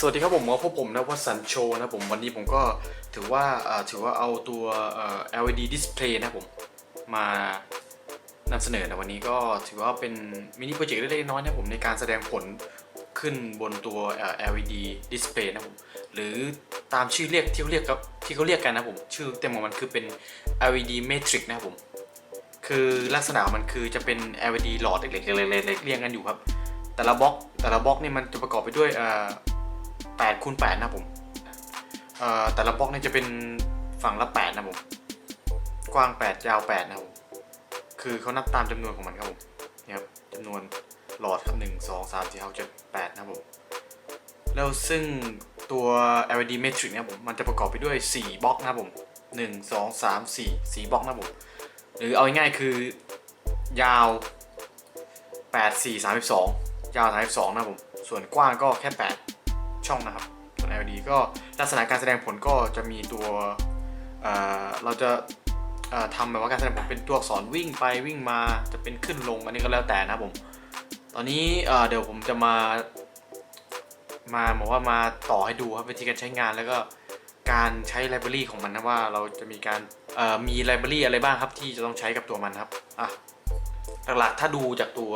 สวัสดีครับผมพบผมนะวัสันโชนะผมวันนี้ผมก็ถือว่าถือว่าเอาตัว LED display นะผมมานำเสนอนะวันนี้ก็ถือว่าเป็นมินิโปรเจกต์เล็กๆน้อยๆนะผมในการแสดงผลขึ้นบนตัว LED display นะผมหรือตามชื่อเรียกที่เขาเรียกกับที่เขาเรียกกันนะผมชื่อเต็มของมันคือเป็น LED matrix นะครับผมคือลักษณะมันคือจะเป็น LED หลอดเล็กๆๆๆๆเรียงกันอยู่ครับแต่ละบล็อกแต่ละบล็อกนี่มันจะประกอบไปด้วยอ่อ 8คูณ8นะผมเอ่อแต่ละบล็อกนี่จะเป็นฝั่งละ 8 นะผม กว้าง 8 ยาว 8 นะผม คือเขานับตามจำนวนของมันครับผมนี่ครับจำนวนหลอดครับ 1 2 3 4 5 7 8 นะผม แล้วซึ่งตัว LED matrix นะผมมันจะประกอบไปด้วย 4 บล็อกนะผม 1 2 3 4 4 บล็อกนะผม หรือเอาง่ายๆคือยาว 8 4 32 ยาว 32 นะผม ส่วนกว้างก็แค่ 8 ช่องนะครับ ส่วน LED ก็ลักษณะการแสดงผลก็จะมีตัวเเราจะทำแบบว่าการแสดงผลเป็นตัวอักษรวิ่งไปวิ่งมาจะเป็นขึ้นลงอันนี้ก็แล้วแต่นะผม ตอนนี้เเดี๋ยวผมจะมา มาบอกว่ามาต่อให้ดูครับวิธีการใช้งานแล้วก็การใช้ไลบรารีของมันนะว่าเราจะมีการมีไลบรารีอะไรบ้างครับที่จะต้องใช้กับตัวมันครับอะหลักๆถ้าดูจากตัว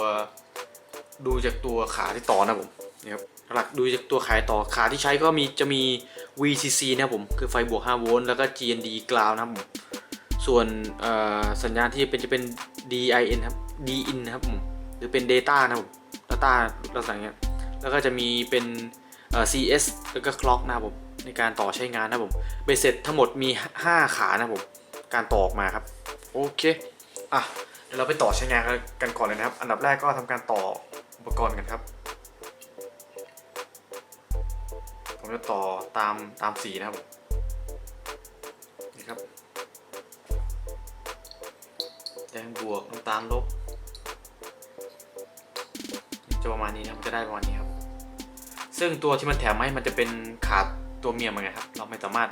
ดูจากตัวขาที่ต่อนะผมนี่ครับ หลักดูจากตัวขายต่อขาที่ใช้ก็มีจะมี VCC นะผม คือไฟบวก5โวลต์แล้วก็ GND ground นะครับผมส่วนสัญญาณที่เป็นจะเป็น DIN ครับ DIN นะครับผมหรือเป็น Data นะครับผม Data ลักษณะอย่างเงี้ยแล้วก็จะมีเป็นเอ่อ CS แล้วก็ Clock นะครับผมในการต่อใช้งานนะครับผมเบสเสร็จทั้งหมดมี 5 ขานะครับผมการต่อออกมาครับ โอเคอะเดี๋ยวเราไปต่อใช้งานกันก่อนเลยนะครับ อันดับแรกก็ทำการต่ออุปกรณ์กันครับ จะต่อตามตามสีนะครับนี่ครับแดงบวกน้ำตาลลบจะประมาณนี้นะครับจะได้ประมาณนี้ครับ ซึ่งตัวที่มันแถมมาให้มันจะเป็นขาดตัวเมียมันไงครับ เราไม่สามารถ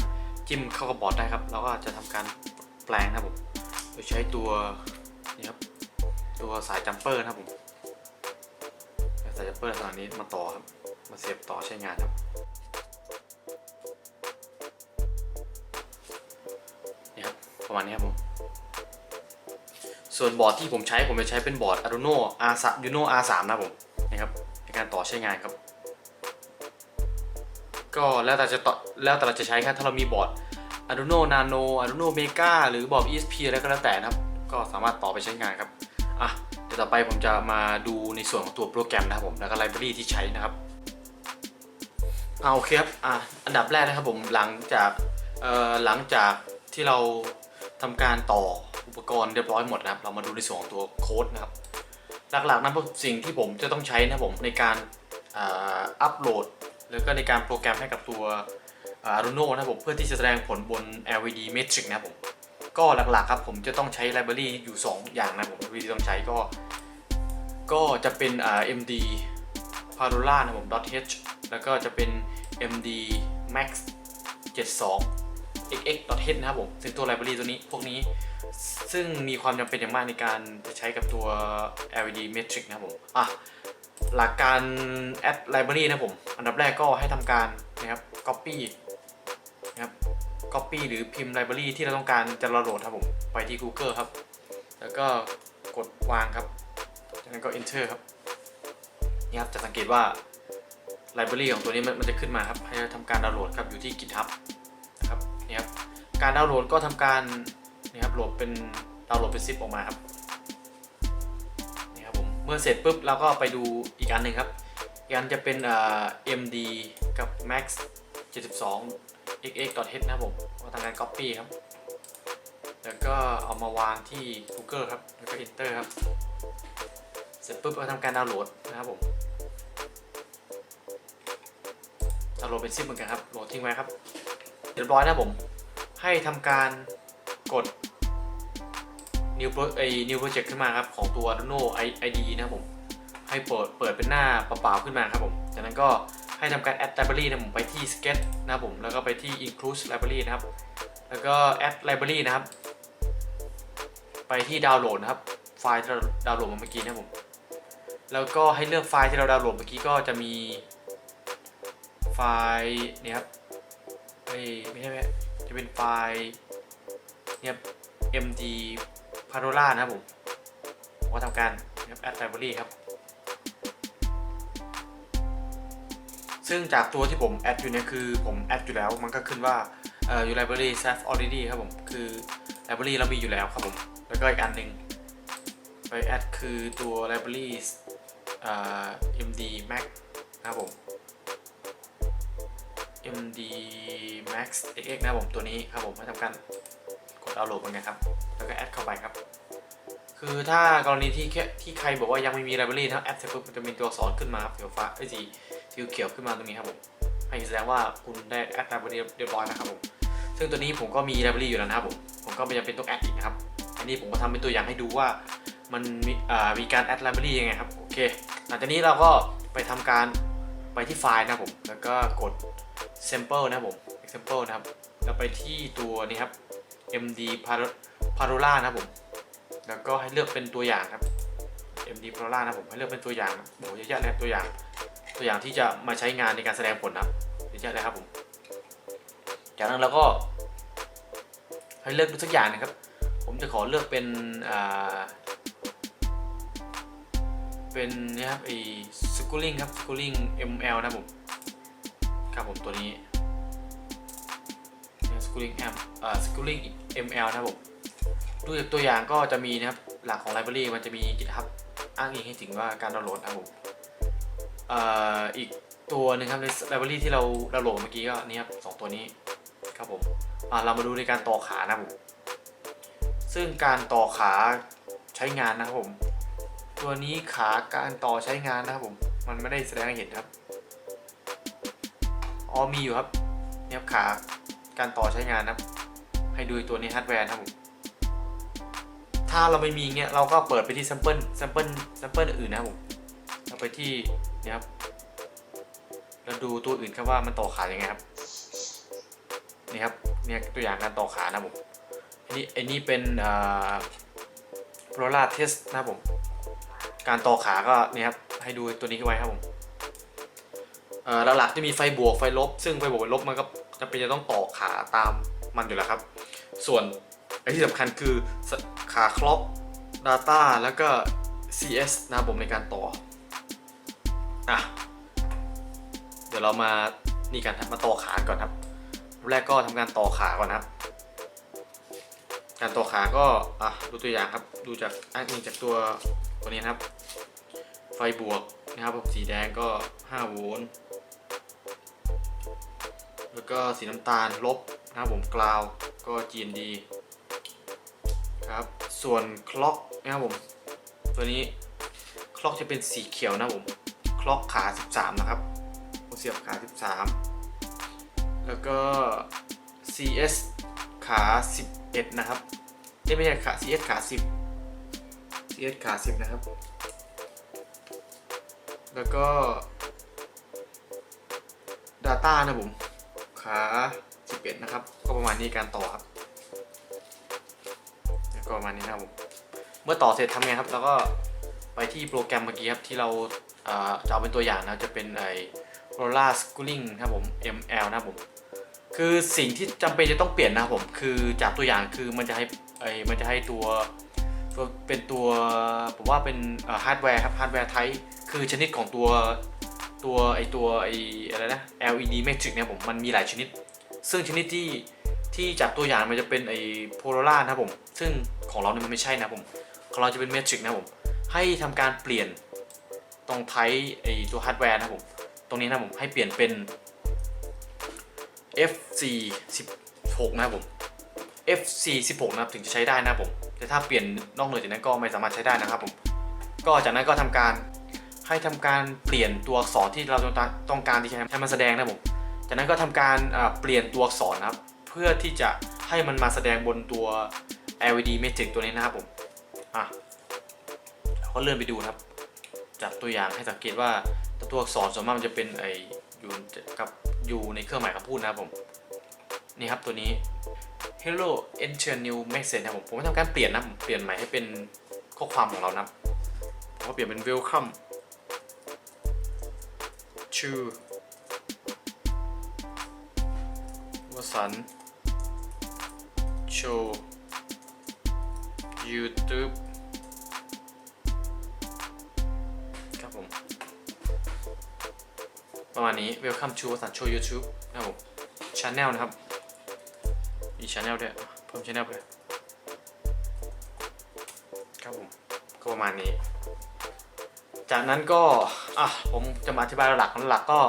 จิ้มเข้ากับบอร์ดได้ครับ เราก็จะทำการแปลงนะครับผมโดยใช้ตัวนี่ครับตัวสายจัมเปอร์นะครับผมสายจัมเปอร์ขนาดนี้มาต่อครับ มาเสียบต่อใช้งานครับ ประมาณนี้ครับผม ส่วนบอร์ดที่ผมใช้ผมจะใช้เป็นบอร์ด Arduino R3 Uno R3 นะครับผมนะครับในการต่อใช้งานครับ ก็แล้วแต่จะต่อแล้วแต่เราจะใช้ครับถ้าเรามีบอร์ด Arduino Nano Arduino Mega หรือบอร์ด ESP อะไรก็แล้วแต่นะครับ ก็สามารถต่อไปใช้งานครับอะเดี๋ยวต่อไปผมจะมาดูในส่วนของตัวโปรแกรมนะครับผมแล้วก็ไลบรารีที่ใช้นะครับเอาโอเคครับอะอันดับแรกนะครับผมหลังจากเอ่อหลังจากที่เรา ทำการต่ออุปกรณ์เรียบร้อยหมดนะครับ เรามาดูในส่วนของตัวโค้ดนะครับ หลักๆนะสิ่งที่ผมจะต้องใช้นะผมในการอัปโหลด แล้วก็ในการโปรแกรมให้กับตัว Arduino นะผมเพื่อที่จะแสดงผลบน LED Matrix นะผมก็หลักๆครับผมจะต้องใช้ไลบรารีอยู่ 2 อย่างนะผมวิธีต้องใช้ก็ ก็จะเป็น MD Parola นะผม .h แล้วก็จะเป็น MD Max 72 xx.h นะครับผมซึ่งตัวไลบรารีตัวนี้พวกนี้ ซึ่งมีความจำเป็นอย่างมากในการจะใช้กับตัว LED Matrix นะครับผมอะหลักการ add library นะครับผม อันดับแรกก็ให้ทำการนะครับ copy นะครับ copy หรือพิมพ์ library ที่เราต้องการจะโหลดครับผม ไปที่ Google ครับ แล้วก็กดวางครับ จากนั้นก็ enter ครับนี่ครับจะสังเกตว่า library ของตัวนี้มันมันจะขึ้นมาครับ ให้ทำการดาวน์โหลดครับอยู่ที่ GitHub นะครับการดาวน์โหลดก็ทำการนี่ครับโหลดเป็นดาวน์โหลดเป็นซิปออกมาครับนี่ครับผมเมื่อเสร็จปุ๊บเราก็ไปดูอีกอันหนึ่งครับอีกอันจะเป็นเอ่อ MD กับ Max 72 xx.h นะครับผมก็ทำการ copy ครับแล้วก็เอามาวางที่ Google ครับ แล้วก็ enter ครับ เสร็จปุ๊บก็ทำการดาวน์โหลดนะครับผม ดาวน์โหลดเป็นซิปเหมือนกันครับ โหลดทิ้งไว้ครับ เรียบร้อยนะผม ให้ทำการกด new pro ไอ้ new project ขึ้นมาครับ ของตัว Arduino ID นะครับผม ให้เปิดเปิดเป็นหน้าเปล่าๆขึ้นมาครับผม จากนั้นก็ให้ทำการ add library นะผมไปที่ sketch นะครับผม แล้วก็ไปที่ include library นะครับ แล้วก็ add library นะครับ ไปที่ดาวน์โหลดนะครับ ไฟล์ที่เราดาวน์โหลดมาเมื่อกี้นะครับผม แล้วก็ให้เลือกไฟล์ที่เราดาวน์โหลดเมื่อกี้ก็จะมีไฟล์เนี่ยครับ เอ้ยไม่ใช่ไหมจะเป็นไฟล์เนี่ย md parola นะครับผมผมก็ทำการนะครับ add library ครับ ซึ่งจากตัวที่ผมแอดอยู่เนี่ยคือผมแอดอยู่แล้วมันก็ขึ้นว่าเอ่อ your library save already ครับผมคือ library เรามีอยู่แล้วครับผม แล้วก็อีกอันหนึ่งไปแอดคือตัว library เอ่อ md max นะครับผม md max xx นะผมตัวนี้ครับผมให้ทำการกดดาวน์โหลดมันไงครับ แล้วก็แอดเข้าไปครับ คือถ้ากรณีที่แค่ที่ใครบอกว่ายังไม่มี library ถ้าแอดเสร็จปุ๊บมันจะมีตัวอักษรขึ้นมาครับสีฟ้าไอ้สีสีเขียวขึ้นมาตรงนี้ครับผมให้แสดงว่าคุณได้แอด library เรียบร้อยนะครับผมซึ่งตัวนี้ผมก็มี library อยู่แล้วนะครับผมผมก็ไม่จำเป็นต้องแอดอีกนะครับอันนี้ผมก็ทำเป็นตัวอย่างให้ดูว่ามันมีอ่ามีการแอด library ยังไงครับโอเคหลังจากนี้เราก็ไปทำการไปที่ไฟล์นะครับผมแล้วก็กด sample นะครับผม example นะครับแล้วไปที่ตัวนี้ครับ md parola นะครับผม แล้วก็ให้เลือกเป็นตัวอย่างครับ md parola นะครับผม ให้เลือกเป็นตัวอย่างโอ้โหเยอะแยะเลยตัวอย่าง ตัวอย่างที่จะมาใช้งานในการแสดงผลนะครับเยอะแยะเลยครับผม จากนั้นเราก็ ให้เลือกดูสักอย่างนะครับ ผมจะขอเลือกเป็นอ่าเป็นนี่ครับไอ้ schooling ครับ schooling ml นะครั บผมครับผมตัวนี้ schooling m อ่า schooling ml นะครับผมดูจากตัวอย่างก็จะมีนะครับหลักของ library มันจะมี GitHub อ้างอิงให้ถึงว่าการดาวน์โหลดนะครับผมอ่ออีกตัวหนึงครับใน library ที่เราดาวน์โหลดเมื่อกี้ก็นี่ครับสองตัวนี้ครับผมอ่าเรามาดูในการต่อขานะครับผมซึ่งการต่อขาใช้งานนะครับผม ตัวนี้ขาการต่อใช้งานนะครับผม มันไม่ได้แสดงให้เห็นครับ อ๋อมีอยู่ครับเนี่ยครับขาการต่อใช้งานนะครับให้ดูตัวนี้ฮาร์ดแวร์นะครับผมถ้าเราไม่มีเนี่ยเราก็เปิดไปที่ sample sample sample อื่นนะครับผมเราไปที่เนี่ยครับเราดูตัวอื่นครับว่ามันต่อขาอยังไงครับนี่ครับเนี่ยตัวอย่างการต่อขานะครับผมอันนี้อันนี้เป็นอ่า Prola test นะครับผม การต่อขาก็เนี่ยครับให้ดูตัวนี้ไว้ครับผม หลักๆจะมีไฟบวกไฟลบ ซึ่งไฟบวกไฟลบมันก็จะเป็นจะต้องต่อขาตามมันอยู่แล้วครับ ส่วนไอ้ที่สำคัญคือขาคล็อก Data แล้วก็ CS นะครับผมในการต่ออะเดี๋ยวเรามานี่กันครับมาต่อขาก่อนครับแรกก็ทำการต่อขาก่อนครับ การต่อขาก็อะดูตัวอย่างครับดูจากอ้างอิงจากตัวตัวนี้ครับ ไฟบวกนะครับผมสีแดงก็5โวลต์ ก็สีน้ำตาลลบนะครับผมกราวก็ GND ครับส่วนคล็อกนะครับผมตัวนี้คล็อกจะเป็นสีเขียวนะครับผมคล็อกขา 13 นะครับผมเสียบขา 13 แล้วก็ CS ขา 11 นะครับไม่ใช่ขา CS ขา 10 CS ขา 10 นะครับ แล้วก็ Data นะผม ขา11นะครับ ก็ประมาณนี้การต่อครับแล้วก็ประมาณนี้นะครับผมเมื่อต่อเสร็จทำไงครับ แล้วก็ไปที่โปรแกรมเมื่อกี้ครับ ที่เราจะเอาเป็นตัวอย่างนะจะเป็นไอ้ Rolla Schooling ครับผม ML นะครับผม คือสิ่งที่จำเป็นจะต้องเปลี่ยนนะครับผม คือจากตัวอย่างคือมันจะให้ไอ้มันจะให้ตัวตัวเป็นตัวผมว่าเป็นฮาร์ดแวร์ครับฮาร์ดแวร์ไทป์คือชนิดของตัว ตัวไอตัวไออะไรนะ LED matrix เนี่ยผมมันมีหลายชนิด ซึ่งชนิดที่ที่จากตัวอย่างมันจะเป็นไอโพลาร่านะผม ซึ่งของเราเนี่ยมันไม่ใช่นะผม ของเราจะเป็นเมทริกนะผม ให้ทำการเปลี่ยนตรงไทป์ไอตัวฮาร์ดแวร์นะผม ตรงนี้นะผมให้เปลี่ยนเป็น FC 16นะผม FC 16นะครับถึงจะใช้ได้นะผม แต่ถ้าเปลี่ยนนอกเหนือจากนั้นก็ไม่สามารถใช้ได้นะครับผม ก็จากนั้นก็ทำการ ให้ทำการเปลี่ยนตัวอักษรที่เราต้องการที่จะให้มันแสดงนะผม จากนั้นก็ทำการเปลี่ยนตัวอักษรนะครับ เพื่อที่จะให้มันมาแสดงบนตัว LED matrix ตัวนี้นะครับผม อะเราก็เลื่อนไปดูนะครับ จากตัวอย่างให้สังเกตว่าตัวอักษรส่วนมากมันจะเป็นไออยู่กับอยู่ในเครื่องหมายคำพูดนะครับผม นี่ครับตัวนี้ Hello enter new message นะครับผม ผมทำการเปลี่ยนนะผมเปลี่ยนใหม่ให้เป็นข้อความของเรานะครับผมก็เปลี่ยนเป็น welcome to สันต์โชว์ YouTube ครับผม ประมาณนี้ Welcome to วสันต์โชว์ YouTube นะครับผม Channel นะครับ มี Channel ด้วยเพิ่ม Channel ไปครับผม ก็ประมาณนี้ จากนั้นก็อะผมจะมาอธิบายหลักหลักก็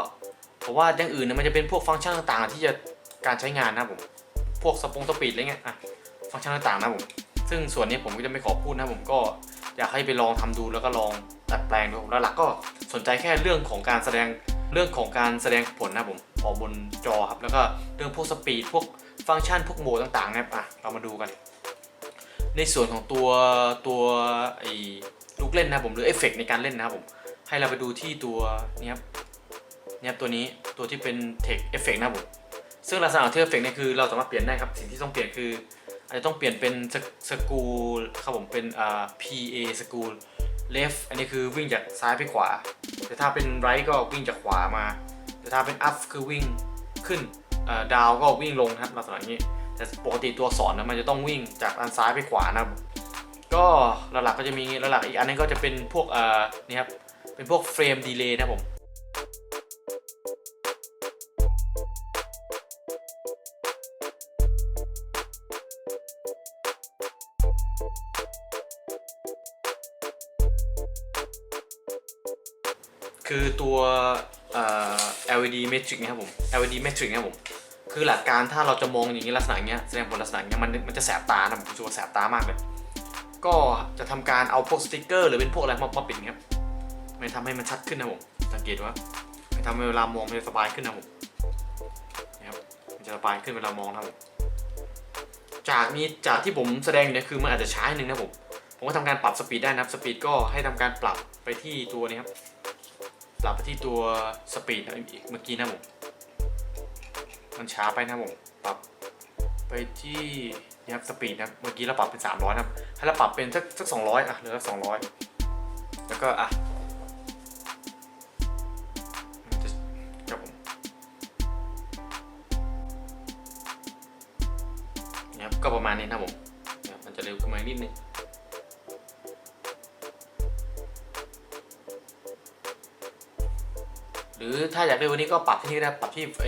ผมว่าอย่างอื่นเนี่ยมันจะเป็นพวกฟังก์ชันต่างๆ ที่จะการใช้งานนะผมพวกสปงสปีดอะไรเงี้ยอะฟังก์ชันต่างๆนะผมซึ่งส่วนนี้ผมก็จะไม่ขอพูดนะผมก็อยากให้ไปลองทำดูแล้วก็ลองดัดแปลงดูผมแล้วหลักก็สนใจแค่เรื่องของการแสดงเรื่องของการแสดงผลนะผมออกบนจอครับแล้วก็เรื่องพวกสปีดพวกฟังก์ชันพวกโหมดต่างๆเนะครับอะเรามาดูกัน ในส่วนของตัวตัวไอ ลูกเล่นนะครับผมหรือเอฟเฟกในการเล่นนะครับผมให้เราไปดูที่ตัวนี้ครับนี่ครับตัวนี้ตัวที่เป็นเทคเอฟเฟกนะครับผมซึ่งลักษณะของเทคเอฟเฟกเนี่ยคือเราสามารถเปลี่ยนได้ครับสิ่งที่ต้องเปลี่ยนคืออาจจะต้องเปลี่ยนเป็นสกูลครับผมเป็นอ่า PA สกูล left อันนี้คือวิ่งจากซ้ายไปขวา แต่ถ้าเป็น right ก็วิ่งจากขวามา แต่ถ้าเป็น up คือวิ่งขึ้นอ่า down ก็วิ่งลงครับลักษณะอย่างนี้ แต่ปกติตัวสอนนะมันจะต้องวิ่งจากด้านซ้ายไปขวานะครับ ก็หลักๆก็จะมีหลักๆอีกอันนึงก็จะเป็นพวกอ่านี่ครับเป็นพวกเฟรมดีเลย์นะผมคือตัวเอ่อ LED matrix นะครับผม LED matrix นะครับผม คือหลักการถ้าเราจะมองอย่างนี้ลักษณะเงี้ยแสดงผลลักษณะเงี้ยมันมันจะแสบตานะผมรู้สึกว่าแสบตามากเลย ก็จะทำการเอาพวกสติกเกอร์หรือเป็นพวกอะไรมาปิดอย่างเงี้ยมันทำให้มันชัดขึ้นนะผมสังเกตว่ามันทำให้เวลามองมันจะสบายขึ้นนะผมนะครับมันจะสบายขึ้นเวลามองนะผมจากนี้จากที่ผมแสดงอยู่เนี่ยคือมันอาจจะช้านิดนึงนะผมผมก็ทำการปรับสปีดได้นะครับสปีดก็ให้ทำการปรับไปที่ตัวนี้ครับปรับไปที่ตัวสปีดเมื่อกี้นะผมมันช้าไปนะผมปรับไปที่ ครับสปีดนะเมื่อกี้เราปรับเป็น 300นะครับให้เราปรับเป็นสักสัก200อะเหลือสัก200แล้วก็อะมันจะครับผมนี่ครับก็ประมาณนี้นะผมมันจะเร็วขึ้นมานิดนึงหรือถ้าอยากเร็วกว่านี้ก็ปรับที่นี่ก็ได้ปรับที่ไอ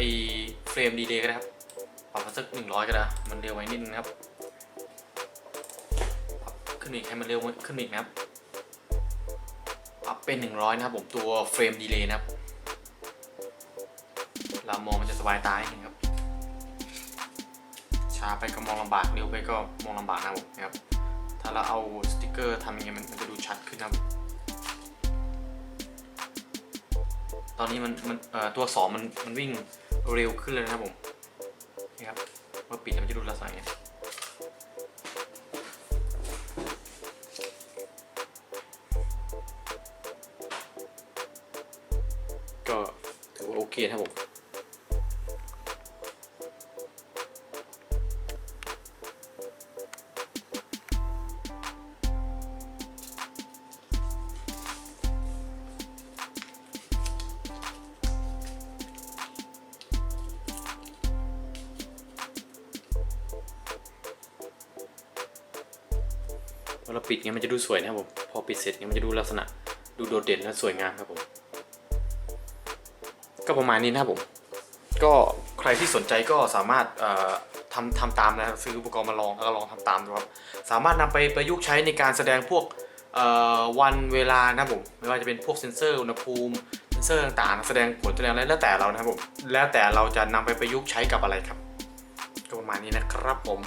เฟรมดีเลย์ก็ได้ครับ ปรับมาสักหนึ่งร้อยก็ได้ มันเร็วไว้นิดนึงนะครับ ขึ้นอีกให้มันเร็วขึ้นอีกนะครับปรับเป็นหนึ่งร้อยนะครับผมตัวเฟรมดีเลย์นะครับเรามองมันจะสบายตานิดนึงครับ ช้าไปก็มองลำบากเร็วไปก็มองลำบากนะครับนะครับ ถ้าเราเอาสติกเกอร์ทำอย่างเงี้ยมันจะดูชัดขึ้นนะครับ ตอนนี้มันมันตัวสองมันมันวิ่งเร็วขึ้นเลยนะครับผม นี่ครับเมื่อปิดมันจะดูลักษณะอย่างเงี้ย นครับผมเวลาปิดเงี้ยมันจะดูสวยนะครับผม พอปิดเสร็จเงี้ยมันจะดูลักษณะดูโดดเด่นและสวยงามครับผม ก็ประมาณนี้นะครับผม ก็ใครที่สนใจก็สามารถทำทำตามนะครับซื้ออุปกรณ์มาลองแล้วก็ลองทำตามดูครับสามารถนำไปประยุกต์ใช้ในการแสดงพวกวันเวลานะครับผมไม่ว่าจะเป็นพวกเซ็นเซอร์อุณหภูมิเซ็นเซอร์ต่างๆ แสดงผลแสดงอะไรแล้วแต่เรานะครับผมแล้วแต่เราจะนำไปประยุกต์ใช้กับอะไรครับ ก็ประมาณนี้นะครับผม